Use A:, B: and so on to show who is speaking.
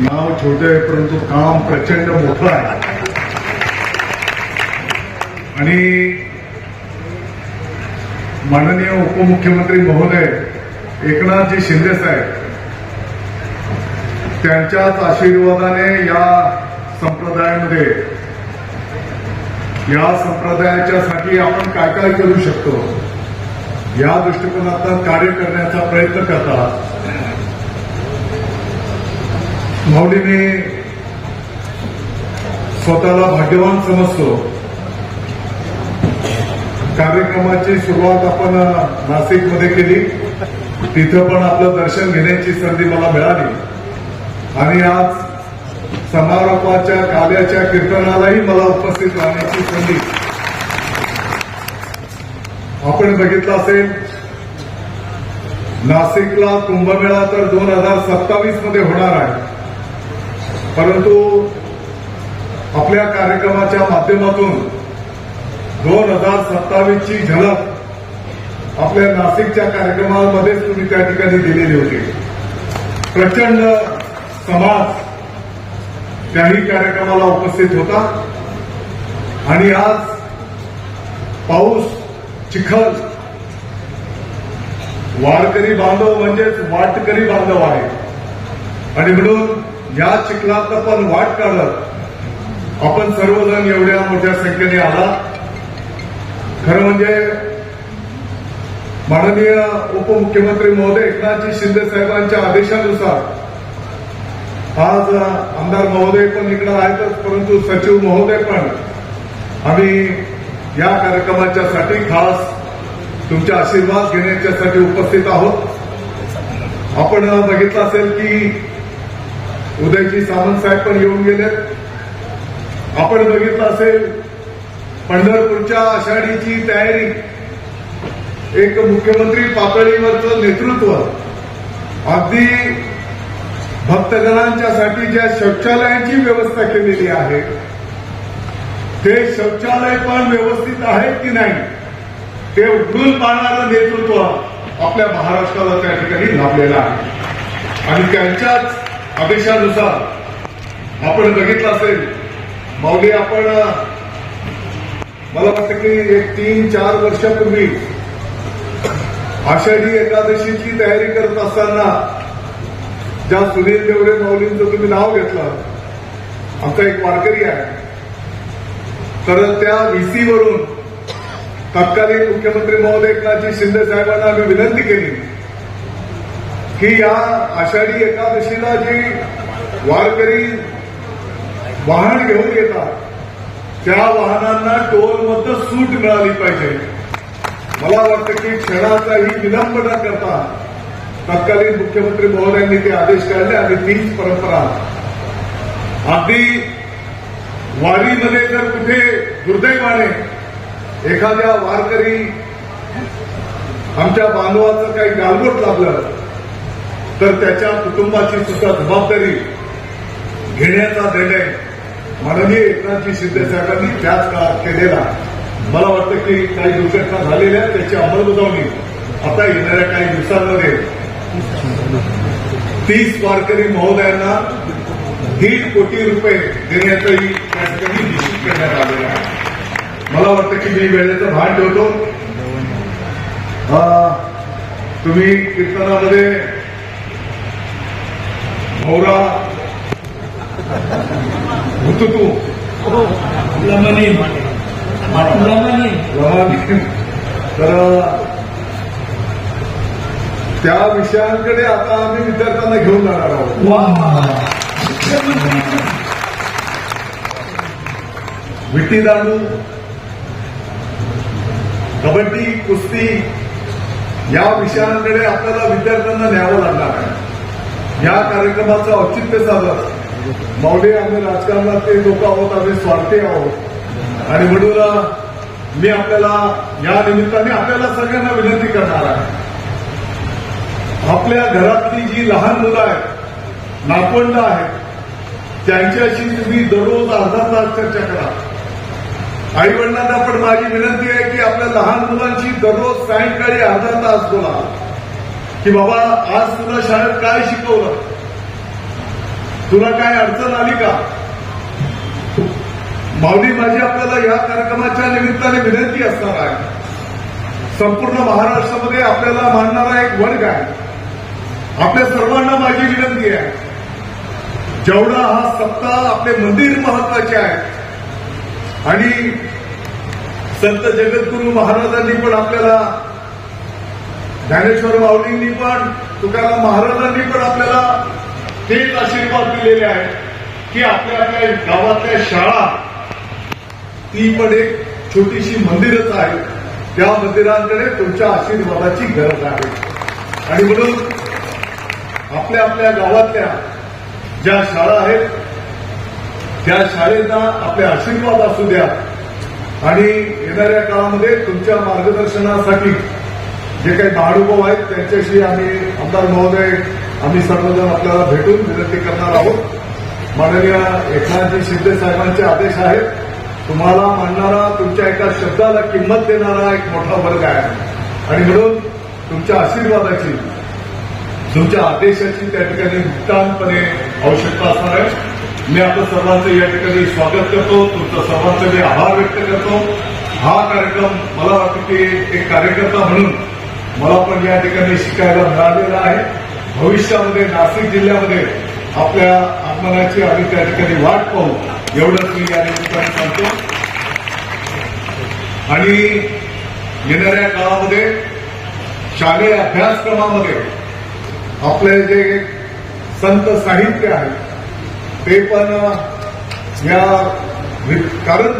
A: नाव छोटं आहे परंतु काम प्रचंड मोठं आहे. आणि माननीय उपमुख्यमंत्री महोदय एकनाथजी शिंदे साहेब त्यांच्याच आशीर्वादाने या संप्रदायामध्ये या संप्रदायाच्या साठी आपण काय काय करू शकतो? या दृष्टिकोनातून कार्य करण्याचा प्रयत्न करतात. माऊलीने स्वतःला भाग्यवान समजतो. कार्यक्रमाची सुरुवात आपण नाशिकमध्ये केली. तिथं पण आपलं दर्शन घेण्याची संधी मला मिळाली. आणि आज समारोपाच्या काल्याच्या कीर्तनालाही मला उपस्थित राहण्याची संधी. आपण बघितलं असेल नाशिकला कुंभमेळा तर दोन हजार सत्तावीसमध्ये होणार आहे. परंतु आपल्या कार्यक्रमाच्या माध्यमातून दोन हजार सत्तावीस ची झलक आपल्या नाशिकच्या कार्यक्रमामध्येच तुम्ही त्या ठिकाणी दिलेली होती. प्रचंड समाज त्याही कार्यक्रमाला उपस्थित होता. आणि आज पाऊस चिखल वारकरी बांधव म्हणजेच वाटकरी बांधव आहे. आणि म्हणून या चिखलात पण वाट काढत आपण सर्वजण एवढ्या मोठ्या संख्येने आला. खरं म्हणजे माननीय उपमुख्यमंत्री महोदय एकनाथजी शिंदे साहेबांच्या आदेशानुसार आज आमदार महोदय पण इकडे आहेतच परंतु सचिव महोदय पण. आम्ही या कार्यक्रमाच्या साठी खास तुमचे आशीर्वाद घेण्याच्यासाठी उपस्थित आहोत. आपण बघितलं असेल की उदयजी सावंत साहेब पण येऊन गेलेत. आपण बघितलं असेल पंढरपूरच्या आषाढीची तयारी. एक मुख्यमंत्री पातळीवरचं नेतृत्व. अगदी भक्तजनांच्यासाठी ज्या शौचालयाची व्यवस्था केलेली आहे ते शौचालय पण व्यवस्थित आहेत की नाही ते उघडून पाहणारं नेतृत्व आपल्या महाराष्ट्राला त्या ठिकाणी लाभलेलं आहे. आणि त्यांच्याच अपेक्षानुसार आपण बघितलं असेल माऊली आपण मला वाटतं की एक तीन चार वर्षापूर्वी आषाढी एकादशीची तयारी करत असताना ज्या सुनील देवडे माऊलींचं तुम्ही नाव घेतलं आमचा एक वारकरी आहे. तर त्या व्हीसीवरून तत्कालीन मुख्यमंत्री महोदय एकनाथजी शिंदे साहेबांना आम्ही विनंती केली. की या आषाढी एकादशीला जी वारकरी वाहन घेऊन येतात त्या वाहनांना टोलमध्ये सूट मिळाली पाहिजे. मला वाटतं की क्षणाचाही विलंब न करता तत्कालीन मुख्यमंत्री महोदयांनी ते आदेश काढले आणि तीच परंपरा. अगदी वारीमध्ये जर कुठे दुर्दैवाने एखाद्या वारकरी आमच्या बांधवाचं काही गालबोट लागलं तर त्याच्या कुटुंबाची सुद्धा जबाबदारी घेण्याचा निर्णय माननीय एकनाथजी शिंदे साहेबांनी त्याच काळात केलेला मला वाटतं की काही दुर्घटना झालेल्या त्याची अंमलबजावणी आता येणाऱ्या काही दिवसांमध्ये तीस वारकरी महोदयांना दीड कोटी रुपये देण्याचंही त्या ठिकाणी निश्चित करण्यात आलेलं आहे. मला वाटतं की मी वेळेचं भान ठेवतो. तुम्ही कीर्तनामध्ये भौरा हुतुतू
B: लमणी लमणी
A: रमानी. तर त्या विषयांकडे आता आम्ही विद्यार्थ्यांना घेऊन जाणार आहोत. विटी दांडू कबड्डी कुस्ती या विषयांकडे आपल्याला विद्यार्थ्यांना न्यावं लागणार आहे. या कार्यक्रमाचं औचित्य साधत मावडे आम्ही राजकारणात ते लोक आहोत आम्ही स्वार्थी आहोत. आणि म्हणून मी आपल्याला या निमित्ताने आपल्याला सगळ्यांना विनंती करणार आहे. आपल्या घरातली जी लहान मुलं आहेत नातवंड आहेत त्यांच्याशी तुम्ही दररोज अर्धा तास चर्चा करा. आई वडिलांना पण माझी विनंती आहे की आपल्या लहान मुलांशी दररोज सायंकाळी अर्धा तास बोला. की बाबा आज तुला शाळेत काय शिकवलं? तुला काय अडचण आली का? माऊली माझी आपल्याला या कार्यक्रमाच्या निमित्ताने विनंती असणार आहे. संपूर्ण महाराष्ट्रामध्ये आपल्याला मानणारा एक वर्ग आहे. आपल्या सर्वांना माझी विनंती आहे. जेवढा हा सप्ताह आपले मंदिर महत्त्वाचे आहे. आणि संत जगद्गुरू महाराजांनी पण आपल्याला ज्ञानेश्वर माऊलींनी पण तुकाराम महाराजांनी पण आपल्याला तेच आशीर्वाद दिलेले आहेत की आपल्या आपल्या गावातल्या शाळा ती पण एक छोटीशी मंदिरच आहे. त्या मंदिरांकडे तुमच्या आशीर्वादाची गरज आहे. आणि म्हणून आपल्या आपल्या गावातल्या ज्या शाळा आहेत त्या शाळेचा आपले आशीर्वाद असू द्या. आणि येणाऱ्या काळामध्ये तुमच्या मार्गदर्शनासाठी जे काही बाळूभाऊ आहेत त्यांच्याशी आम्ही आमदार महोदय आम्ही सर्वजण आपल्याला भेटून विनंती करणार आहोत. माननीय एकनाथजी शिंदे साहेबांचे आदेश आहेत. तुम्हाला मानणारा तुमच्या एका शब्दाला किंमत देणारा एक मोठा वर्ग आहे. आणि म्हणून तुमच्या आशीर्वादाची तुमच्या आदेशाची त्या ठिकाणी नितांतपणे आवश्यकता असणार आहे. मी आपलं सर्वांचं या ठिकाणी स्वागत करतो. तुमचं सर्वांचं मी आभार व्यक्त करतो. हा कार्यक्रम मला वाटतं की एक कार्यकर्ता म्हणून मला पण या ठिकाणी शिकायला मिळालेलं आहे. भविष्यामध्ये नाशिक जिल्ह्यामध्ये आपल्या आगमनाची आम्ही त्या ठिकाणी वाट पाहू एवढंच मी या निमित्ताने सांगतो. आणि येणाऱ्या काळामध्ये शालेय अभ्यासक्रमामध्ये आपले जे संत साहित्य आहे ते पण या कारण